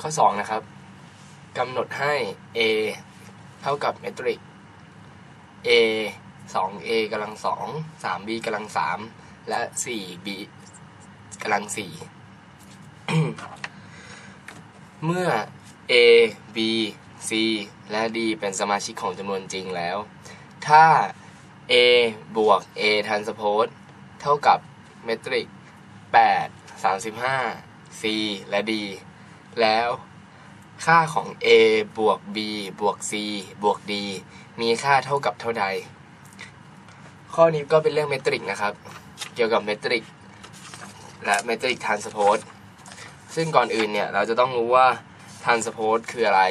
ข้อ 2 นะครับกำหนดให้ a เท่ากับเมตริก a 2a กำลัง2 3b กำลัง3และ 4b กำลัง4เมื่อ a b c และ d เป็นสมาชิกของจำนวนจริงแล้ว ถ้า a บวก a transpose เท่ากับเมตริก 8 35 c และ d แล้ว ค่าของ a บวก b บวก c บวก d มีค่าเท่ากับเท่าใด ข้อนี้ก็เป็นเรื่องเมตริกนะครับ เกี่ยวกับเมตริก และเมตริกทานสโพสซึ่งก่อนอื่นเนี่ยเราจะต้องรู้ว่าทานสโพสคืออะไร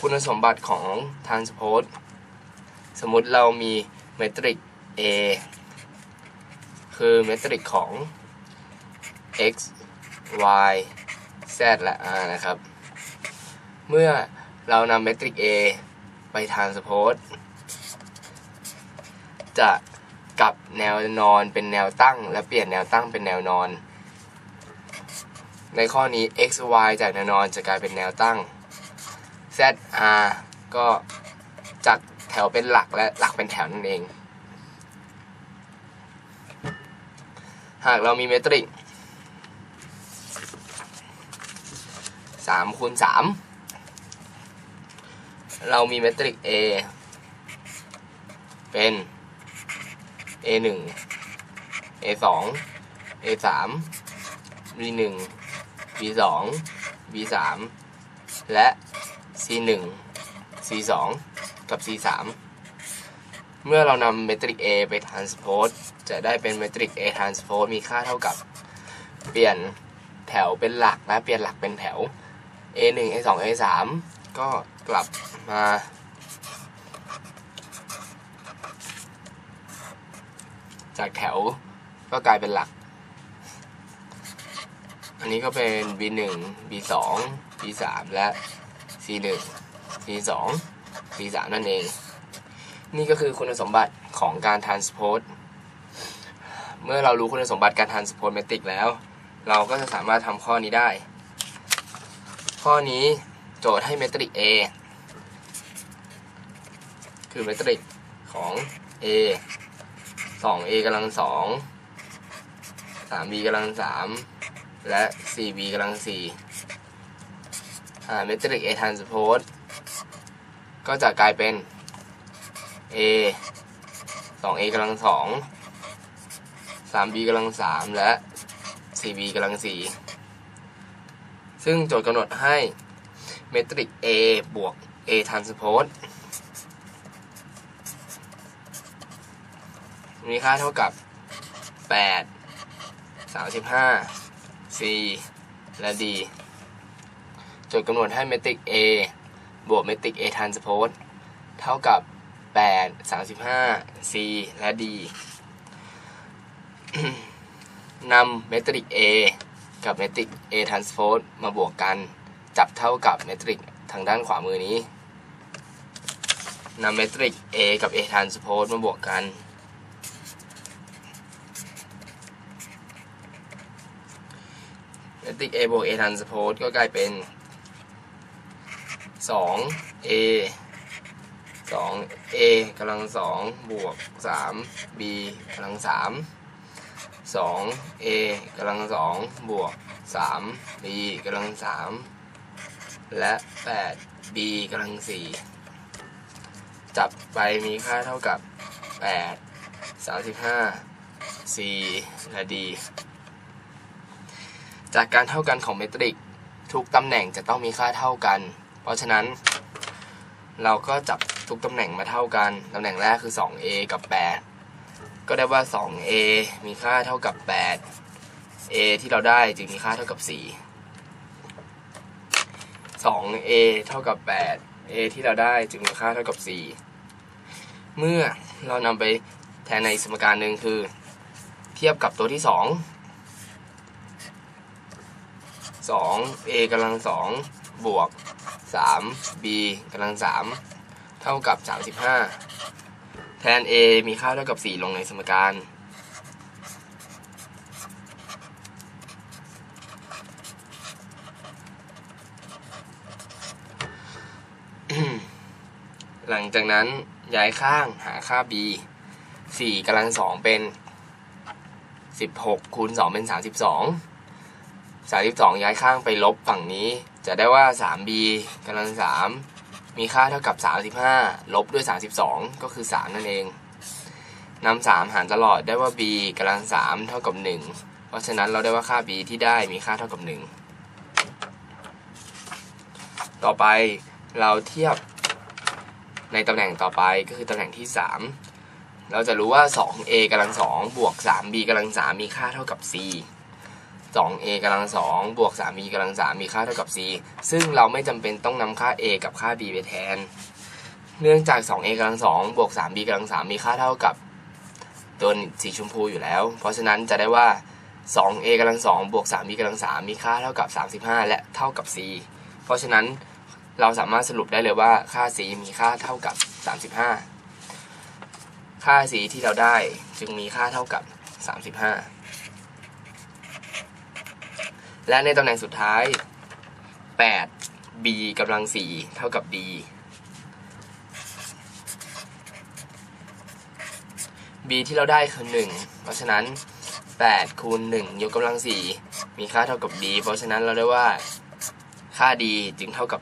คุณสมบัติของทานสโพสสมมติเรามีเมตริก A คือเมตริกของ x y z และ r นะครับ เมื่อเรานำเมตริก A ไปทานสโพสจะกลับแนวนอนเป็นแนวตั้ง และเปลี่ยนแนวตั้งเป็นแนวนอน ในข้อนี้ x y จากแนวนอนจะกลายเป็นแนวตั้ง z r ก็จากแถวเป็นหลักและหลักเป็นแถวนั่นเอง หากเรามีเมตริก สามคูณสามเรามีเมตริก A เป็น A หนึ่ง A สอง A สาม B หนึ่ง B สอง B สามและ C หนึ่ง C สองกับ C สามเมื่อเรานำเมตริก A ไป transpose จะได้เป็นเมตริก A transpose มีค่าเท่ากับ เปลี่ยนแถวเป็นหลักและเปลี่ยนหลักเป็นแถว A 1 A 2 A 3 ก็กลับมาจากแถวก็กลายเป็นหลัก อันนี้ก็เป็น B 1 B 2 B 3 และ C 1 C 2 C 3 นั่นเอง นี่ก็คือคุณสมบัติของการ transpose เมื่อเรารู้คุณสมบัติการ transpose metric แล้ว เราก็จะสามารถทำข้อนี้ได้ ข้อนี้โจทย์ให้เมตริก A คือเมตริกของ A 2A กำลัง2 3B กำลัง3และ 4B กำลัง4หาเมตริก A transpose ก็จะกลายเป็น A 2A กำลัง2 3B กำลัง3และ 4B กำลัง4 ซึ่งโจทย์กำหนดให้เมตริก A บวก A transpose มีค่าเท่ากับ 8 35 C และ D โจทย์กำหนดให้เมตริก A บวกเมตริก A transpose เท่ากับ 8 35 C และ D นำเมตริก A กับเมตริก A transpose มาบวกกัน จับเท่ากับเมตริกทางด้านขวามือนี้นำเมตริก A กับ A transpose มาบวกกัน เมตริก A บวก A transpose ก็กลายเป็น 2A 2 a กำลัง2บวก 3 b กำลัง3 2 a กำลัง2บวก3 b กำลัง3และ 8 b กำลัง4จับไปมีค่าเท่ากับ 8 35 c และ d จากการเท่ากันของเมตริก ทุกตำแหน่งจะต้องมีค่าเท่ากัน เพราะฉะนั้น เราก็จับทุกตำแหน่งมาเท่ากัน ตำแหน่งแรกคือ 2a กับ 8 ก็ได้ว่า 2a มีค่าเท่ากับ 8 a ที่เราได้จึงมีค่าเท่ากับ 4 2a เท่ากับ 8 a ที่เราได้จึงมีค่าเท่ากับ 4 เมื่อเรานำไปแทนในสมการหนึ่งคือ เทียบกับตัวที่ 2 2a กำลัง 2 บวก 3b กำลัง 3 เท่ากับ 35 แทน a มีค่าเท่ากับ 4 ลงในสมการ หลังจากนั้นย้ายข้างหาค่า b 4กำลังสองเป็น 16คูณ2เป็น 32 32 ย้ายข้างไปลบฝั่งนี้ จะได้ว่า 3b กำลัง3 มีค่าเท่ากับ 35 ลบด้วย 32 ก็คือ 3 นั่นเองนำ3หารตลอดได้ว่า b กำลัง3เท่ากับ 1 เพราะฉะนั้นเราได้ว่าค่า b ที่ได้มีค่าเท่ากับ 1 ต่อไปเราเทียบในตำแหน่งต่อไปก็คือตำแหน่งที่ 3 เราจะรู้ว่า 2a กำลัง2บวก 3b กำลัง3มีค่าเท่ากับ c 2a กำลัง2บวก 3b กำลัง3มีค่าเท่ากับ c ซึ่งเราไม่จำเป็นต้องนำค่า a กับค่า b ไปแทน เนื่องจาก 2a กำลัง2บวก 3b กำลัง3มีค่าเท่ากับตัวสีชมพูอยู่แล้ว เพราะฉะนั้นจะได้ว่า 2a กำลัง2บวก 3b กำลัง3มีค่าเท่ากับ 35 และเท่ากับ c เพราะฉะนั้นเราสามารถสรุปได้เลยว่าค่า c มีค่าเท่ากับ 35 ค่า c ที่เราได้จึงมีค่าเท่ากับ 35 และในตำแหน่งสุดท้าย 8 b กำลัง 4 เท่ากับ d b ที่เราได้คือ1 เพราะฉะนั้น 8 คูณ 1 ยกกำลัง 4 มีค่าเท่ากับ d เพราะฉะนั้นเราได้ว่าค่า d จึงเท่ากับ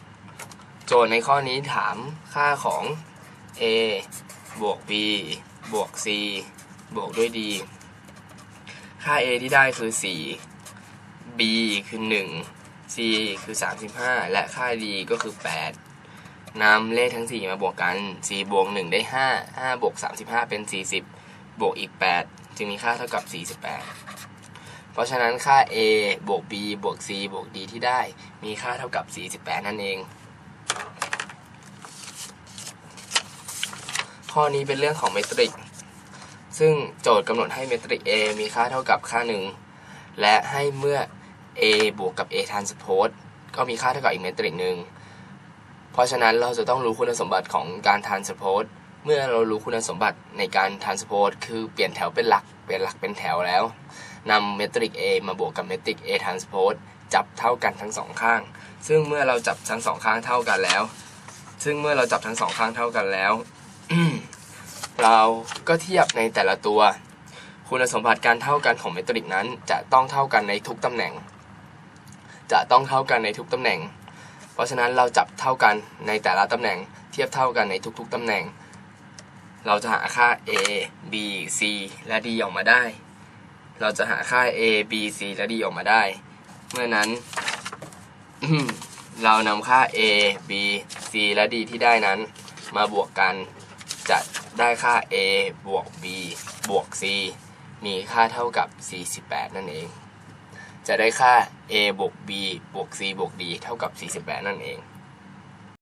8 โจทย์ในข้อนี้ถามค่าของ a บวก b บวก c บวกด้วย d ค่า a ที่ได้คือ 4 b คือ 1 c คือ 35 และค่า d ก็คือ 8นำเลขทั้ง 4 มาบวกกัน4บวก 1 ได้ 5 5 บวก 35 เป็น 40 บวกอีก 8 จึงมีค่าเท่ากับ 48 เพราะฉะนั้นค่า a บวก b บวก c บวก d ที่ได้ มีค่าเท่ากับ 48 นั่นเอง ข้อนี้เป็นเรื่องของเมตริก ซึ่งโจทย์กำหนดให้เมตริก a มีค่าเท่ากับค่าหนึ่งและให้เมื่อ a บวกกับ a transpose ก็มีค่าเท่ากับอีกเมตริกหนึ่ง เพราะฉะนั้นเราจะต้องรู้คุณสมบัติของการ transpose เมื่อเรารู้คุณสมบัติในการ transpose คือเปลี่ยนแถวเป็นหลัก เปลี่ยนหลักเป็นแถวแล้วนำเมตริก a มาบวกกับเมตริก a transpose จับเท่ากันทั้งสองข้าง ซึ่งเมื่อเราจับทั้งสองข้างเท่ากันแล้ว ซึ่งเมื่อเราจับทั้งสองข้างเท่ากันแล้ว เราก็เทียบในแต่ละตัว คุณสมบัติการเท่ากันของเมตริกนั้นจะต้องเท่ากันในทุกตำแหน่ง จะต้องเท่ากันในทุกตำแหน่ง เพราะฉะนั้นเราจับเท่ากันในแต่ละตำแหน่ง เทียบเท่ากันในทุกๆตำแหน่ง เราจะหาค่า a b c และ d ออกมาได้ เราจะหาค่า a b c และ d ออกมาได้ เมื่อนั้น เรานำค่า a b c และ d ที่ได้นั้น มาบวกกันจะได้ค่า a บวก b บวก c มีค่าเท่ากับ 48 นั่นเอง จะได้ค่า a บวก b บวก c บวก d เท่ากับ 48 นั่นเอง